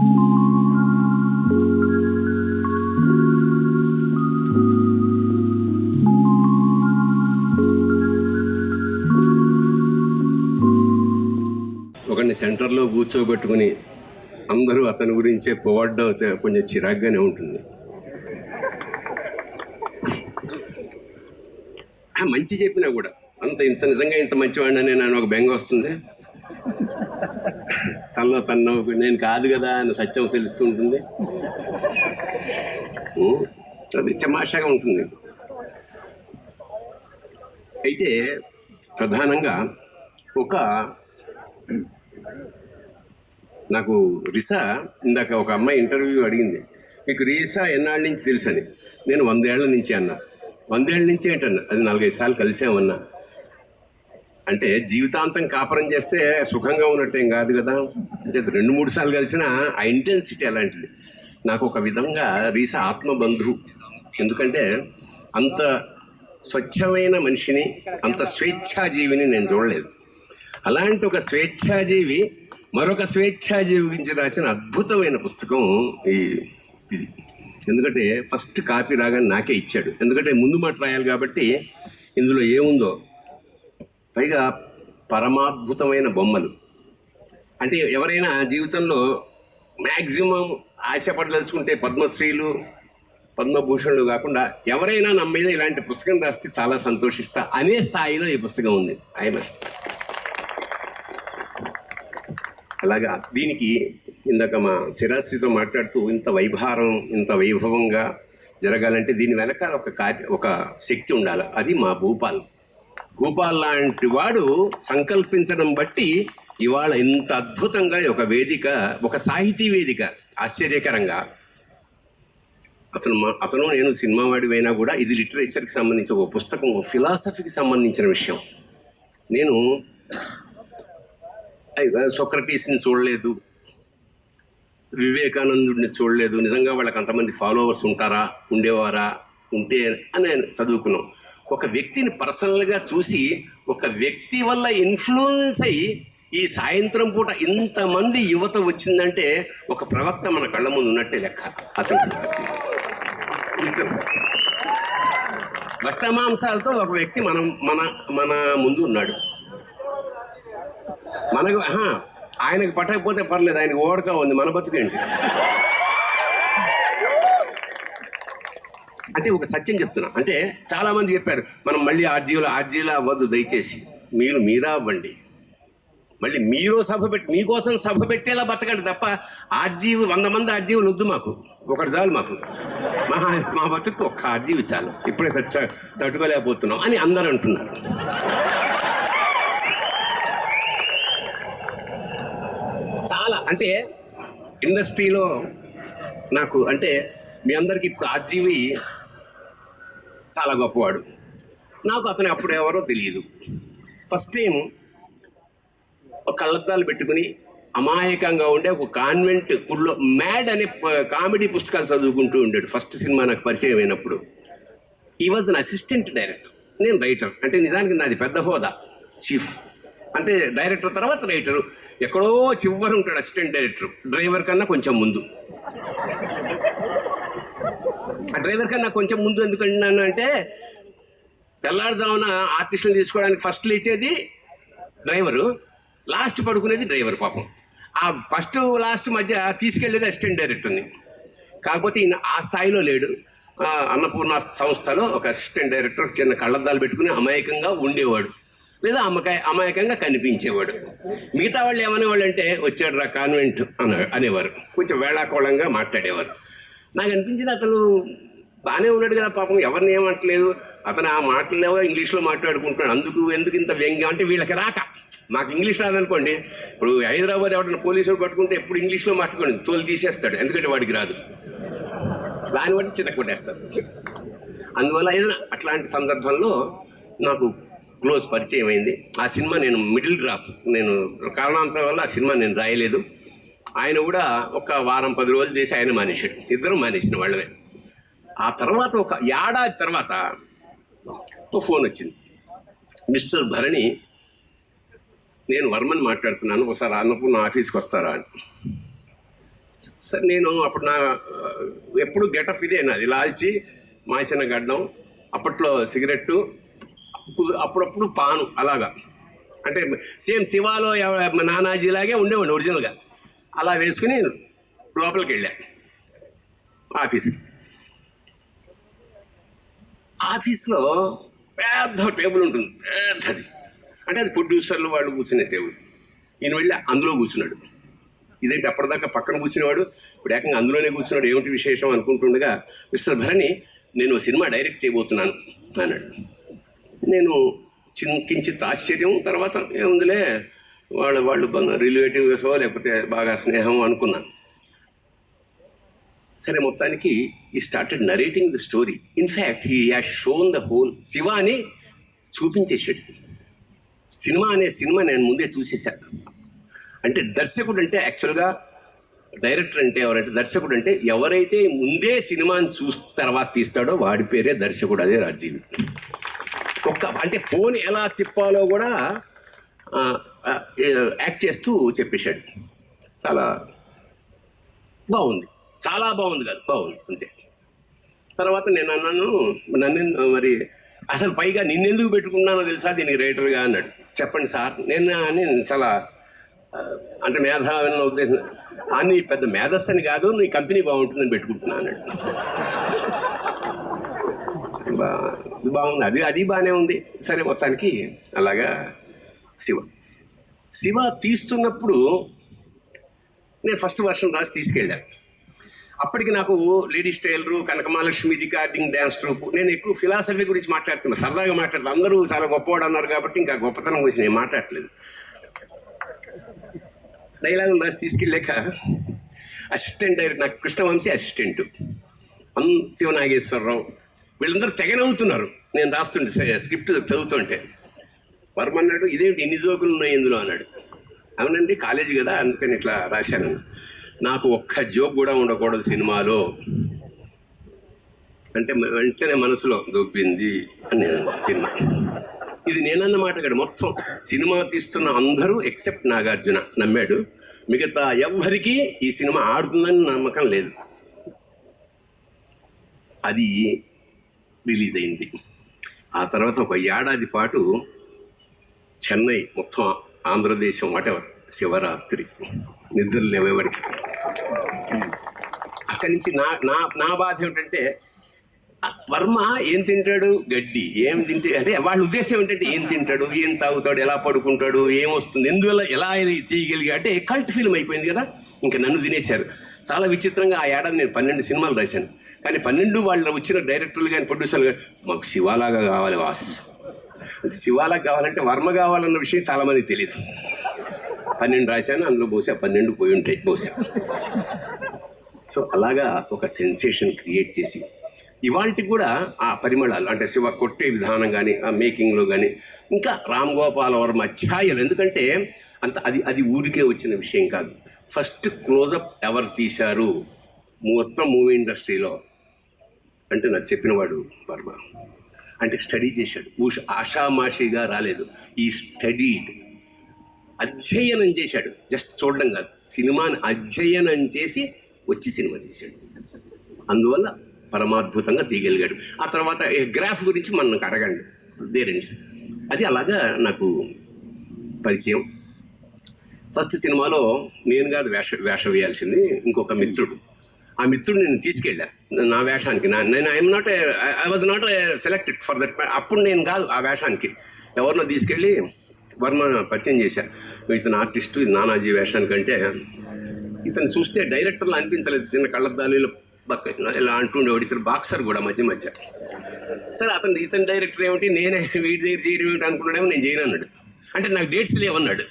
ఒకరిని సెంటర్లో కూర్చోబెట్టుకుని అందరూ అతని గురించే పొగడ్డం అయితే కొంచెం చిరాగ్గానే ఉంటుంది. మంచి చెప్పినా కూడా అంత ఇంత నిజంగా ఇంత మంచివాడిని నేను ఒక బెంగ వస్తుంది. తనలో తను నేను కాదు కదా అని సత్యం తెలుస్తుంటుంది. అది చమాషాగా ఉంటుంది. అయితే ప్రధానంగా ఒక నాకు రిసా ఇందాక ఒక అమ్మాయి ఇంటర్వ్యూ అడిగింది. మీకు రీసా ఎన్నాళ్ళ నుంచి తెలుసని? నేను వందేళ్ళ నుంచి అన్నా. వందేళ్ళ నుంచి ఏంటన్నా? అది నాలుగైదు సార్లు కలిసామన్నా. అంటే జీవితాంతం కాపురం చేస్తే సుఖంగా ఉన్నట్టేం కాదు కదా. అంటే రెండు మూడు సార్లు కలిసిన ఆ ఇంటెన్సిటీ అలాంటిది. నాకు ఒక విధంగా రీసా ఆత్మబంధు ఎందుకంటే అంత స్వచ్ఛమైన మనిషిని అంత స్వేచ్ఛాజీవిని నేను చూడలేదు. అలాంటి ఒక స్వేచ్ఛాజీవి మరొక స్వేచ్ఛాజీవి గురించి రాసిన అద్భుతమైన పుస్తకం ఈ ఇది. ఎందుకంటే ఫస్ట్ కాపీ రాగానే నాకే ఇచ్చాడు. ఎందుకంటే ముందు మాట రాయాలి కాబట్టి ఇందులో ఏముందో పైగా పరమాద్భుతమైన బొమ్మలు. అంటే ఎవరైనా జీవితంలో మ్యాక్సిమం ఆశపడదలుచుకుంటే పద్మశ్రీలు పద్మభూషణులు కాకుండా ఎవరైనా నా మీద ఇలాంటి పుస్తకం రాస్తే చాలా సంతోషిస్తా అనే స్థాయిలో ఈ పుస్తకం ఉంది. I must. అలాగా దీనికి ఇందాక మా శిరాశ్రీతో మాట్లాడుతూ ఇంత వైభారం ఇంత వైభవంగా జరగాలంటే దీని వెనకాల ఒక కార్య ఒక శక్తి ఉండాలి. అది మా భూపాల్. గోపాల్ లాంటి వాడు సంకల్పించడం బట్టి ఇవాళ ఇంత అద్భుతంగా ఒక వేదిక ఒక సాహితీ వేదిక ఆశ్చర్యకరంగా. అతను మా అతను నేను సినిమా వాడివైనా కూడా ఇది లిటరేచర్కి సంబంధించిన ఒక పుస్తకం ఫిలాసఫీకి సంబంధించిన విషయం. నేను సొక్రటీస్ని చూడలేదు. వివేకానందుడిని చూడలేదు. నిజంగా వాళ్ళకి అంతమంది ఫాలోవర్స్ ఉంటారా ఉండేవారా ఉంటే అని నేను చదువుకున్నాం. ఒక వ్యక్తిని పర్సనల్గా చూసి ఒక వ్యక్తి వల్ల ఇన్ఫ్లుయెన్స్ అయ్యి ఈ సాయంత్రం పూట ఇంతమంది యువత వచ్చిందంటే ఒక ప్రవక్త మన కళ్ళ ముందు ఉన్నట్టే లెక్క. అతను రక్తమాంసాలతో ఒక వ్యక్తి మనం మన మన ముందు ఉన్నాడు. మనకు ఆయనకు పట్టకపోతే పర్లేదు ఆయనకు ఓడక ఉంది మన బతుకేంటి? అంటే ఒక సత్యం చెప్తున్నా. అంటే చాలా మంది చెప్పారు మనం మళ్ళీ ఆర్జీలో ఆర్జీలో అవ్వద్దు దయచేసి. మీరు మీరా అవ్వండి. మళ్ళీ మీరు సభ పెట్టి మీకోసం సభ పెట్టేలా బతకండి తప్ప ఆర్జీవి వంద మంది ఆర్జీవులు వద్దు మాకు. ఒకటి చాలు మాకు. మా మా బతుకు ఒక్క ఆర్జీవి చాలు. ఇప్పుడే తట్టుకోలేకపోతున్నాం అని అందరూ అంటున్నారు. చాలా అంటే ఇండస్ట్రీలో నాకు అంటే మీ అందరికి ఇప్పుడు ఆర్జీవి చాలా గొప్పవాడు. నాకు అతను అప్పుడు ఎవరో తెలియదు ఫస్ట్ టైం ఒక కళ్ళద్దాలు పెట్టుకుని అమాయకంగా ఉండే ఒక కాన్వెంట్ గుళ్ళో మ్యాడ్ అనే కామెడీ పుస్తకాలు చదువుకుంటూ ఉండాడు. ఫస్ట్ సినిమా నాకు పరిచయం అయినప్పుడు. He was an assistant director నేను రైటర్ అంటే నిజానికి నాది పెద్ద హోదా. చీఫ్ అంటే డైరెక్టర్ తర్వాత రైటరు ఎక్కడో చివరి ఉంటాడు అసిస్టెంట్ డైరెక్టర్ డ్రైవర్ కన్నా కొంచెం ముందు. డ్రైవర్ కన్నా కొంచెం ముందు ఎందుకు అంటున్నాను అంటే తెల్లారుజామున ఆర్టిస్టులు తీసుకోవడానికి ఫస్ట్ లేచేది డ్రైవరు లాస్ట్ పడుకునేది డ్రైవర్ పాపం. ఆ ఫస్ట్ లాస్ట్ మధ్య తీసుకెళ్ళేది అసిస్టెంట్ డైరెక్టర్ని కాకపోతే ఈయన ఆ స్థాయిలో లేడు. అన్నపూర్ణ సంస్థలో ఒక అసిస్టెంట్ డైరెక్టర్ చిన్న కళ్ళద్దాలు పెట్టుకుని అమాయకంగా ఉండేవాడు. లేదా అమ్మకాయ అమాయకంగా కనిపించేవాడు. మిగతా వాళ్ళు ఏమనేవాళ్ళు అంటే వచ్చాడు రా కాన్వెంట్ అన్న అనేవారు. కొంచెం వేళాకోళంగా మాట్లాడేవారు. నాకు అనిపించింది అతను బాగానే ఉన్నాడు కదా పాపం ఎవరిని ఏమంటలేదు. అతను ఆ మాటలేవో ఇంగ్లీష్లో మాట్లాడుకుంటున్నాడు. అందుకు ఎందుకు ఇంత వ్యంగ్యం? అంటే వీళ్ళకి రాక. మాకు ఇంగ్లీష్ రాదనుకోండి ఇప్పుడు హైదరాబాద్ ఎవరైనా పోలీసులు పట్టుకుంటే ఎప్పుడు ఇంగ్లీష్లో మాట్లాడుకోండి తోలు తీసేస్తాడు. ఎందుకంటే వాడికి రాదు. దాన్ని బట్టి చితక కొట్టేస్తారు అందువల్ల ఏదైనా అట్లాంటి సందర్భంలో నాకు క్లోజ్ పరిచయం అయింది. ఆ సినిమా నేను మిడిల్ డ్రాప్. నేను కారణాంతరం వల్ల ఆ సినిమా నేను రాయలేదు. ఆయన కూడా ఒక వారం పది రోజులు చేసి ఆయన మానేశాడు ఇద్దరు మానేసిన వాళ్ళమే. ఆ తర్వాత ఒక ఏడాది తర్వాత ఒక ఫోన్ వచ్చింది. మిస్టర్ భరణి నేను వర్మని మాట్లాడుతున్నాను. ఒకసారి అన్నపూర్ణ ఆఫీస్కి వస్తారా అని. సరే నేను అప్పుడు నా ఎప్పుడు గెటప్ ఇదే నాది. లాల్చి మాసిన గడ్డం అప్పట్లో సిగరెట్టు అప్పుడప్పుడు పాను అలాగా. అంటే సేమ్ శివాలో నానాజీలాగే ఉండేవాడిని ఒరిజినల్గా. అలా వేసుకుని లోపలికి వెళ్ళా. ఆఫీస్కి. ఆఫీస్లో పెద్ద టేబుల్ ఉంటుంది. పెద్దది. అంటే అది ప్రొడ్యూసర్లు వాళ్ళు కూర్చునే టేబుల్. ఈయన వెళ్ళి అందులో కూర్చున్నాడు. ఇదేంటి అప్పటిదాకా పక్కన కూర్చునేవాడు? ఇప్పుడు ఏకంగా అందులోనే కూర్చున్నాడు. ఏమిటి విశేషం అనుకుంటుండగా మిస్టర్ భరణి నేను సినిమా డైరెక్ట్ చేయబోతున్నాను అన్నాడు. నేను చిన్ కించిత్ ఆశ్చర్యం తర్వాత ఏముందిలే? వాళ్ళ వాళ్ళు రిలేటివ్స్ లేకపోతే బాగా స్నేహం అనుకున్నాను. సరే మొత్తానికి he started narrating the story in fact he has shown the whole Shiva అని చూపించేసాడు సినిమా అనే సినిమా నేను ముందే చూసేశాను. అంటే దర్శకుడు అంటే యాక్చువల్గా డైరెక్టర్ అంటే ఎవరంటే దర్శకుడు అంటే ఎవరైతే ముందే సినిమాని చూసి తర్వాత తీస్తాడో వాడి పేరే దర్శకుడు అదే రాజీవ్. ఒక్క అంటే ఫోన్ ఎలా తిప్పాలో కూడా యాక్ట్ చేస్తూ చెప్పేశాడు. చాలా బాగుంది. చాలా బాగుంది కాదు బాగుంది అంతే. తర్వాత నేను అన్నాను నన్ను మరి అసలు పైగా నిన్నెందుకు పెట్టుకున్నానో తెలుసా దీనికి రైటర్గా అన్నాడు. చెప్పండి సార్ నేను అని చాలా అంటే మేధావి ఉద్దేశం అని పెద్ద మేధస్సని కాదు నీ కంపెనీ బాగుంటుందని పెట్టుకుంటున్నా అన్నాడు. బాగుంది. అది అది బాగానే ఉంది. సరే మొత్తానికి అలాగా శివ. శివ తీస్తున్నప్పుడు నేను ఫస్ట్ వర్షన్ రాసి తీసుకెళ్ళాను అప్పటికి నాకు ladies tailor Kanakamahalakshmi recording dance troupe నేను ఎక్కువ ఫిలాసఫీ గురించి మాట్లాడుతున్నాను సరదాగా మాట్లాడుతున్నాను అందరూ చాలా గొప్పవాడు అన్నారు కాబట్టి ఇంకా గొప్పతనం గురించి నేను మాట్లాడట్లేదు డైలాగులు రాసి తీసుకెళ్ళాక అసిస్టెంట్ డైరెక్టర్ నాకు కృష్ణవంశీ అసిస్టెంట్ అన్ శివనాగేశ్వరరావు. వీళ్ళందరూ తెగ నవ్వుతున్నారు. నేను రాస్తుంటే స్క్రిప్ట్ చదువుతుంటే. వర్మ అన్నాడు ఇదేంటి ఇన్ని జోకులు ఉన్నాయి ఇందులో అన్నాడు. అవునండి కాలేజీ కదా అందుకని ఇట్లా రాశాను. నాకు ఒక్క జోక్ కూడా ఉండకూడదు సినిమాలో. అంటే వెంటనే మనసులో దొబ్బింది అని సినిమా. ఇది నేనన్నమాట ఇక్కడ మొత్తం సినిమా తీస్తున్న అందరూ ఎక్సెప్ట్ నాగార్జున నమ్మాడు. మిగతా ఎవ్వరికీ ఈ సినిమా ఆడుతుందని నమ్మకం లేదు. అది రిలీజ్ అయింది. ఆ తర్వాత ఒక ఏడాది పాటు చెన్నై మొత్తం ఆంధ్రదేశం వాటెవర్ శివరాత్రి నిద్రలు లేవేవాడికి అక్కడి నుంచి నా నా నా బాధ ఏమిటంటే వర్మ ఏం తింటాడు? గడ్డి. ఏం తింటే అంటే వాళ్ళ ఉద్దేశం ఏంటంటే ఏం తింటాడు? ఏం తాగుతాడు? ఎలా పడుకుంటాడు? ఏమొస్తుంది ఎందువల్ల ఎలా చేయగలిగా? అంటే కల్ట్ ఫిల్మ్ అయిపోయింది కదా? ఇంకా నన్ను తినేశారు. చాలా విచిత్రంగా ఆ ఏడాది నేను పన్నెండు సినిమాలు రాశాను. కానీ పన్నెండు వాళ్ళు వచ్చిన డైరెక్టర్లు కానీ ప్రొడ్యూసర్లు కానీ మాకు శివాలాగా కావాలి వాస్. శివాలకు కావాలంటే వర్మ కావాలన్న విషయం చాలామంది తెలియదు పన్నెండు రాశాను అందులో బహుశా పన్నెండు పోయి ఉంటాయి బహుశా. సో అలాగా ఒక సెన్సేషన్ క్రియేట్ చేసి ఇవాళకి కూడా ఆ పరిమళాలు అంటే శివ కొట్టే విధానం కానీ ఆ మేకింగ్లో కానీ ఇంకా రామ్ గోపాల్ వర్మ ఛాయలు. ఎందుకంటే అంత అది అది ఊరికే వచ్చిన విషయం కాదు. ఫస్ట్ క్లోజప్ ఎవరు తీశారు? మొత్తం మూవీ ఇండస్ట్రీలో. అంటే నాకు చెప్పినవాడు వర్మ. అంటే స్టడీ చేశాడు. ఊష ఆషామాషిగా రాలేదు. ఈ స్టడీడ్ అధ్యయనం చేశాడు. జస్ట్ చూడడం కాదు. సినిమాని అధ్యయనం చేసి వచ్చి సినిమా తీశాడు. అందువల్ల పరమాద్భుతంగా తీయగలిగాడు. ఆ తర్వాత గ్రాఫ్ గురించి మనకు అడగండి. దేరెంట్స్ అది అలాగా నాకు పరిచయం. ఫస్ట్ సినిమాలో నేను కాదు వేష వేష వేయాల్సింది ఇంకొక మిత్రుడు. ఆ మిత్రుడు నేను తీసుకెళ్ళా నా వేషానికి. నా నేను I'm not I was not selected for that అప్పుడు నేను కాదు ఆ వేషానికి. ఎవరినో తీసుకెళ్ళి వర్మ పరిచయం చేశా. ఇతను ఆర్టిస్టు ఇది నానాజీ వేషానికంటే ఇతను చూస్తే డైరెక్టర్లు అనిపించలేదు. చిన్న కళ్ళద్దాలు బక్క ఇలా అంటుండేవాడు. ఇతను బాక్సర్ కూడా మధ్య మధ్య. సరే అతను ఇతను డైరెక్టర్ ఏమిటి? నేనే వీడి దగ్గర చేయడం ఏమిటి అనుకున్నాడేమో నేను చేయను అన్నాడు. అంటే నాకు డేట్స్ లేవన్నాడు.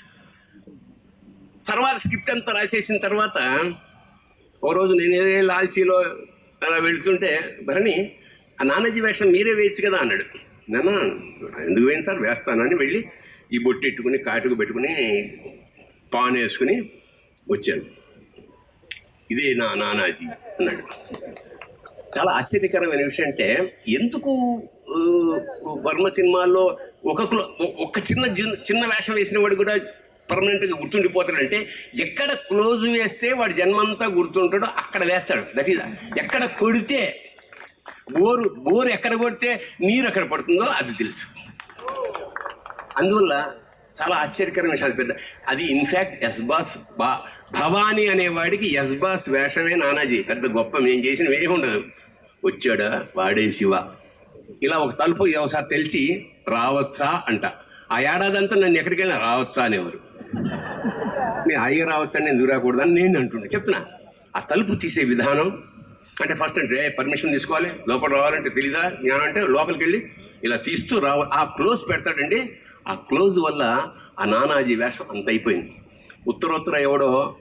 తర్వాత స్క్రిప్ట్ అంతా రాసేసిన తర్వాత ఓ రోజు నేనేదే లాల్చీలో అలా వెళ్తుంటే భరణి ఆ నానాజీ వేషం మీరే వేయచ్చు కదా అన్నాడు. నాన్న ఎందుకు వేయండి సార్? వేస్తానని వెళ్ళి ఈ బొట్టు ఎట్టుకుని కాటుకు పెట్టుకుని పాన్ వేసుకుని వచ్చాను ఇదే నా నానాజీ అన్నాడు. చాలా ఆశ్చర్యకరమైన విషయం అంటే ఎందుకు వర్మ సినిమాల్లో ఒక క్లో- ఒక్క చిన్న చిన్న వేషం వేసిన వాడు కూడా పర్మనెంట్గా గుర్తుండిపోతాడంటే ఎక్కడ క్లోజ్ వేస్తే వాడు జన్మంతా గుర్తుంటాడో అక్కడ వేస్తాడు. దట్ ఈజ్ ఎక్కడ కొడితే బోరు బోరు ఎక్కడ కొడితే నీరు ఎక్కడ పడుతుందో అది తెలుసు. అందువల్ల చాలా ఆశ్చర్యకరమైన విషయాలు పెద్ద అది ఇన్ఫ్యాక్ట్ ఎస్బాస్ బా భవానీ అనేవాడికి ఎస్బాస్ వేషమే నానాజీ. పెద్ద గొప్ప మేము చేసిన ఏమి ఉండదు. వచ్చాడా? వాడే శివ. ఇలా ఒక తలుపు ఒకసారి తెలిసి రావచ్చా అంట. ఆ ఏడాదంతా నన్ను ఎక్కడికైనా రావచ్చా అనేవారు. నేను హాయిగా రావచ్చండి నేను ఎందుకు రాకూడదని నేను అంటుండే. చెప్తున్నా ఆ తలుపు తీసే విధానం అంటే ఫస్ట్ అంటే పర్మిషన్ తీసుకోవాలి? లోపల రావాలంటే తెలీదా? జ్ఞానం అంటే లోపలికి వెళ్ళి ఇలా తీస్తూ రావ ఆ క్లోజ్ పెడతాడండి. ఆ క్లోజ్ వల్ల ఆ నానాజీ వేషం అంత అయిపోయింది. ఉత్తరోత్తర ఎవడో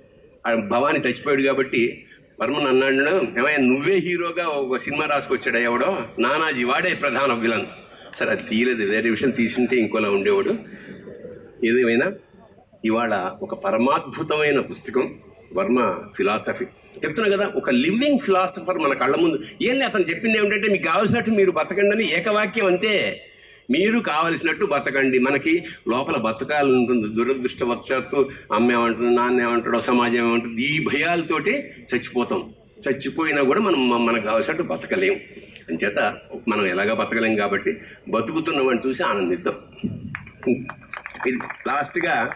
ఆ భవాని చచ్చిపోయాడు కాబట్టి వర్మన్ అన్నాడు ఏమైనా నువ్వే హీరోగా ఒక సినిమా రాసుకొచ్చాడు ఎవడో? నానాజీ వాడే ప్రధాన విలన్. సరే అది తీయలేదు. వేరే విషయం తీసుంటే ఇంకోలా ఉండేవాడు. ఏదేమైనా ఇవాళ ఒక పరమాద్భుతమైన పుస్తకం వర్మ ఫిలాసఫీ. చెప్తున్నా కదా ఒక లివింగ్ ఫిలాసఫర్ మన కళ్ళ ముందు. ఏం లేదు అతను చెప్పింది ఏమిటంటే మీకు కావలసినట్టు మీరు బతకండి అని ఏకవాక్యం అంతే. మీరు కావలసినట్టు బతకండి. మనకి లోపల బతకాలి ఉంటుంది. దురదృష్టవశాత్తు అమ్మ ఏమంటుంది నాన్న ఏమంటాడో సమాజం ఏమంటుంది ఈ భయాలతోటి చచ్చిపోతాం. చచ్చిపోయినా కూడా మనం మనకు కావాల్సినట్టు బతకలేం. అంచేత మనం ఎలాగ బతకలేం కాబట్టి బతుకుతున్నవాడిని చూసి ఆనందిద్దాం. ఇది లాస్ట్గా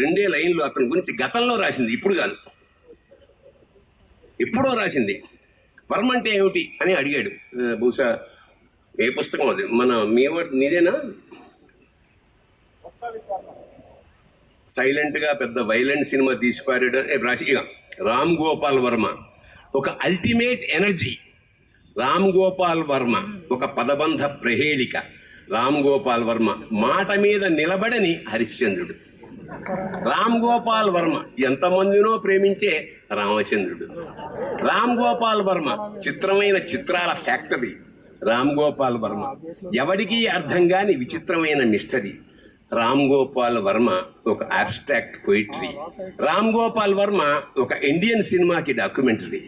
రెండే లైన్లు అతని గురించి గతంలో రాసింది ఇప్పుడు కాదు. ఎప్పుడో రాసింది. వర్మ అంటే ఏమిటి అని అడిగాడు. బహుశా ఏ పుస్తకం అది? మన మీ నీదేనా సైలెంట్గా పెద్ద వైలెంట్ సినిమా తీసిపారాడు. రాసి రామ్ గోపాల్ వర్మ. ఒక అల్టిమేట్ ఎనర్జీ. రామ్ గోపాల్ వర్మ ఒక పదబంధ ప్రహేళిక. రామ్ గోపాల్ వర్మ మాట మీద నిలబడని హరిశ్చంద్రుడు. రామ్ గోపాల్ వర్మ ఎంతమందినో ప్రేమించే రామచంద్రుడు. రామ్ గోపాల్ వర్మ చిత్రమైన చిత్రాల ఫ్యాక్టరీ. రామ్ గోపాల్ వర్మ ఎవడికి అర్థం కాని విచిత్రమైన మిస్టరీ. రామ్ గోపాల్ వర్మ ఒక అబ్స్ట్రాక్ట్ పోయిటరీ. రామ్ గోపాల్ వర్మ ఒక ఇండియన్ సినిమాకి డాక్యుమెంటరీ.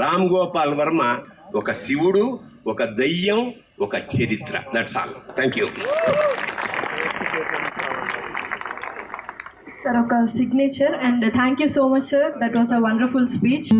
రామ్ గోపాల్ వర్మ ఒక శివుడు ఒక దయ్యం ఒక చరిత్ర. That's all thank you sir ఒక signature and thank you so much sir that was a wonderful speech